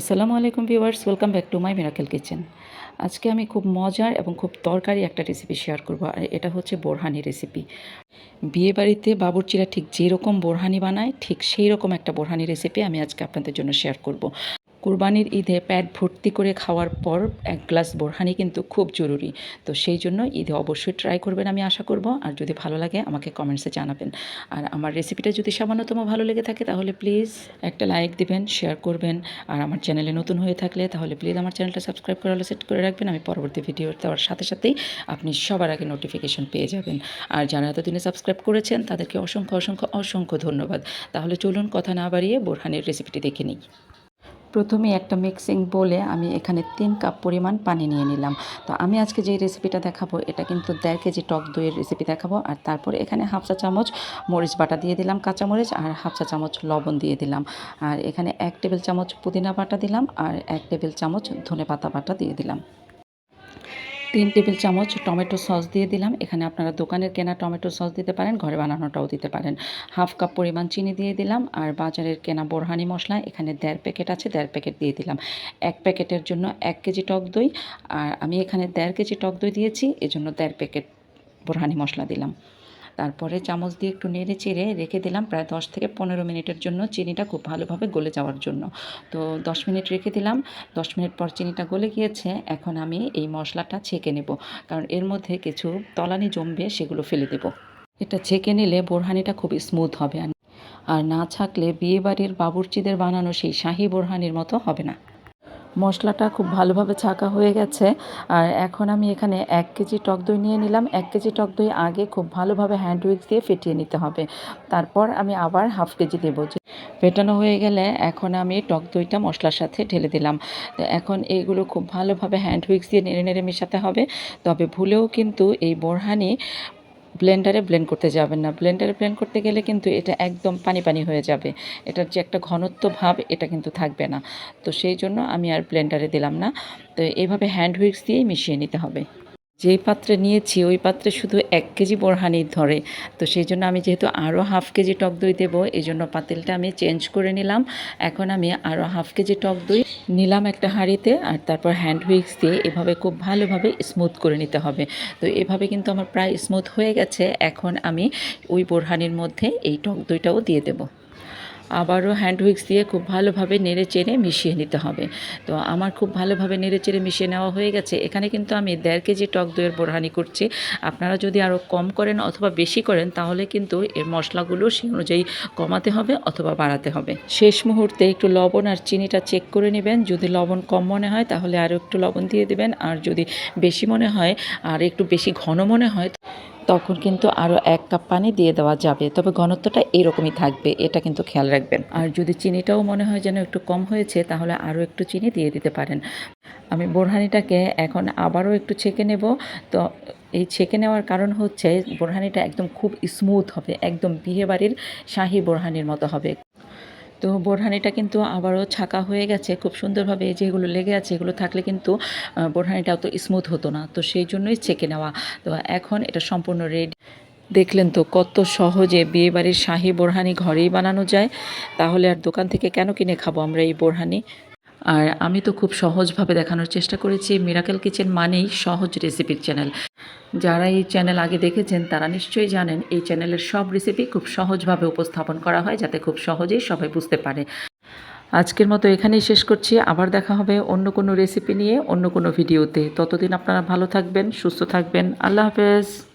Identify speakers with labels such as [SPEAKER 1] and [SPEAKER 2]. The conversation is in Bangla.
[SPEAKER 1] আসসালামু আলাইকুম viewers, welcome back to my miracle kitchen. আজকে আমি খুব মজার এবং খুব তরকারি একটা রেসিপি শেয়ার করব, আর এটা হচ্ছে বোরহানি রেসিপি বিয়ে বাড়িতে বাবুর্চিরা ঠিক যেরকম বোরহানি বানায়, ঠিক সেই রকম একটা বোরহানি রেসিপি আমি আজকে আপনাদের জন্য শেয়ার করব। কুরবানির ঈদে প্যাট ভর্তি করে খাওয়ার পর এক গ্লাস বোরহানি কিন্তু খুব জরুরি। তো সেই জন্য ঈদে অবশ্যই ট্রাই করবেন আমি আশা করব। আর যদি ভালো লাগে, আমাকে কমেন্টসে জানাবেন। আর আমার রেসিপিটা যদি সামান্যতম ভালো লেগে থাকে, তাহলে প্লিজ একটা লাইক দিবেন শেয়ার করবেন। আর আমার চ্যানেলে নতুন হয়ে থাকলে, তাহলে প্লিজ আমার চ্যানেলটা সাবস্ক্রাইব করে সেট করে রাখবেন। আমি পরবর্তী ভিডিও দেওয়ার সাথে সাথেই আপনি সবার আগে নোটিফিকেশন পেয়ে যাবেন। আর যারা এতদিনে সাবস্ক্রাইব করেছেন, তাদেরকে অসংখ্য অসংখ্য অসংখ্য ধন্যবাদ। তাহলে চলুন কথা না বাড়িয়ে বোরহানের রেসিপিটি দেখে নিই। প্রথমে একটা মিক্সিং বলে আমি এখানে তিন কাপ পরিমাণ পানি নিয়ে নিলাম। তো আমি আজকে যে রেসিপিটা দেখাবো, এটা কিন্তু দেড় কেজি টক দইয়ের রেসিপি দেখাবো। আর তারপর এখানে হাফ চা চামচ মরিচ বাটা দিয়ে দিলাম কাঁচা মরিচ আর হাফ চা চামচ লবণ দিয়ে দিলাম। আর এখানে এক টেবিল চামচ পুদিনা বাটা দিলাম আর এক টেবিল চামচ ধনে পাতা বাটা দিয়ে দিলাম। তিন টেবিল চামচ টমেটো সস দিয়ে দিলাম। এখানে আপনারা দোকানের কেনা টমেটো সস দিতে পারেন, ঘরে বানানোটাও দিতে পারেন। হাফ কাপ পরিমাণ চিনি দিয়ে দিলাম আর বাজারের কেনা বোরহানি মশলা, এখানে দেড় প্যাকেট আছে, দেড় প্যাকেট দিয়ে দিলাম। এক প্যাকেটের জন্য এক কেজি টক দই আর আমি এখানে দেড় কেজি টক দই দিয়েছি, এজন্য দেড় প্যাকেট বোরহানি মশলা দিলাম। তারপরে চামচ দিয়ে একটু নেড়ে চেড়ে রেখে দিলাম প্রায় দশ থেকে পনেরো মিনিটের জন্য চিনিটা খুব ভালোভাবে গলে যাওয়ার জন্য। তো দশ মিনিট রেখে দিলাম। দশ মিনিট পর চিনিটা গলে গিয়েছে। এখন আমি এই মশলাটা ছেঁকে নেব। কারণ এর মধ্যে কিছু তলানি জমবে সেগুলো ফেলে দেব। এটা ছেঁকে নিলে বোরহানিটা খুব স্মুথ হবে। আর না ছাকলে বিয়েবাড়ির বাবুর্চিদের বানানো সেই শাহি বোরহানির মতো হবে না। মশলাটা খুব ভালোভাবে ছাকা হয়ে গেছে। আর এখন আমি এখানে এক কেজি টক দই নিয়ে নিলাম। এক কেজি টক দই আগে খুব ভালোভাবে হ্যান্ড উইক্স দিয়ে ফেটিয়ে নিতে হবে। তারপর আমি আবার হাফ কেজি দেবো। ফেটানো হয়ে গেলে এখন আমি টক দইটা মশলার সাথে ঢেলে দিলাম। এখন এইগুলো খুব ভালোভাবে হ্যান্ড উইক্স দিয়ে নেড়ে নেড়ে মেশাতে হবে। তবে ভুলেও কিন্তু এই বোরহানি ব্লেন্ডারে ব্লেন্ড করতে যাবেন না। ব্লেন্ডারে ব্লেন্ড করতে গেলে কিন্তু এটা একদম পানি পানি হয়ে যাবে। এটার যে একটা ঘনত্ব ভাব, এটা কিন্তু থাকবে না। তো সেই জন্য আমি আর ব্লেন্ডারে দিলাম না। তো এইভাবে হ্যান্ড হুইক্স দিয়েই মিশিয়ে নিতে হবে। যেই পাত্রে নিয়েছি, ওই পাত্রে শুধু এক কেজি বোরহানি ধরে। তো সেই জন্য আমি যেহেতু আরও হাফ কেজি টক দই দেবো, এই জন্য পাতিলটা আমি চেঞ্জ করে নিলাম। এখন আমি আরও হাফ কেজি টক দই নিলাম একটা হাঁড়িতে আর তারপর হ্যান্ড হুইক্স দিয়ে এভাবে খুব ভালোভাবে স্মুথ করে নিতে হবে। তো এভাবে কিন্তু আমার প্রায় স্মুথ হয়ে গেছে। এখন আমি ওই বোরহানির মধ্যে এই টক দইটাও দিয়ে দেবো। আবারও হ্যান্ড উইক্স দিয়ে খুব ভালোভাবে নেড়ে চেড়ে মিশিয়ে নিতে হবে। তো আমার খুব ভালোভাবে নেড়ে চেড়ে মিশিয়ে নেওয়া হয়ে গেছে। এখানে কিন্তু আমি দেড় কেজি টক দইয়ের বোরহানি করছি। আপনারা যদি আরও কম করেন অথবা বেশি করেন, তাহলে কিন্তু এর মশলাগুলো সেই অনুযায়ী কমাতে হবে অথবা বাড়াতে হবে। শেষ মুহূর্তে একটু লবণ আর চিনিটা চেক করে নেবেন। যদি লবণ কম মনে হয়, তাহলে আরও একটু লবণ দিয়ে দেবেন। আর যদি বেশি মনে হয়, আর একটু বেশি ঘন মনে হয় তখন কিন্তু আরও এক কাপ পানি দিয়ে দেওয়া যাবে। তবে ঘনত্বটা এরকমই থাকবে, এটা কিন্তু খেয়াল রাখবেন। আর যদি চিনিটাও মনে হয় যেন একটু কম হয়েছে, তাহলে আরও একটু চিনি দিয়ে দিতে পারেন। আমি বোরহানিটাকে এখন আবারও একটু ছেঁকে নেব। তো এই ছেঁকে নেওয়ার কারণ হচ্ছে, বোরহানিটা একদম খুব স্মুথ হবে, একদম বিয়েবাড়ির শাহি বোরহানির মতো হবে। তো বোরহানিটা কিন্তু আবারও ছাকা হয়ে গেছে। খুব সুন্দরভাবে যেগুলো লেগে আছে, এগুলো থাকলে কিন্তু বোরহানিটা অত স্মুথ হতো না। তো সেই জন্যই চেকে নেওয়া। তো এখন এটা সম্পূর্ণ রেডি দেখলেন তো কত সহজে বিয়েবাড়ির শাহি বোরহানি ঘরেই বানানো যায়। তাহলে আর দোকান থেকে কেন কিনে খাব আমরা এই বোরহানি? আর আমি তো খুব সহজভাবে দেখানোর চেষ্টা করেছি। মিরাকেল কিচেন মানেই সহজ রেসিপির চ্যানেল যারা এই চ্যানেল আগে দেখেছেন, তারা নিশ্চয়ই জানেন, এই চ্যানেলের সব রেসিপি খুব সহজভাবে উপস্থাপন করা হয় যাতে খুব সহজেই সবাই বুঝতে পারে। আজকের মতো এখানেই শেষ করছি। আবার দেখা হবে অন্য কোনো রেসিপি নিয়ে, অন্য কোনো ভিডিওতে ততদিন আপনারা ভালো থাকবেন, সুস্থ থাকবেন। আল্লাহ হাফেজ।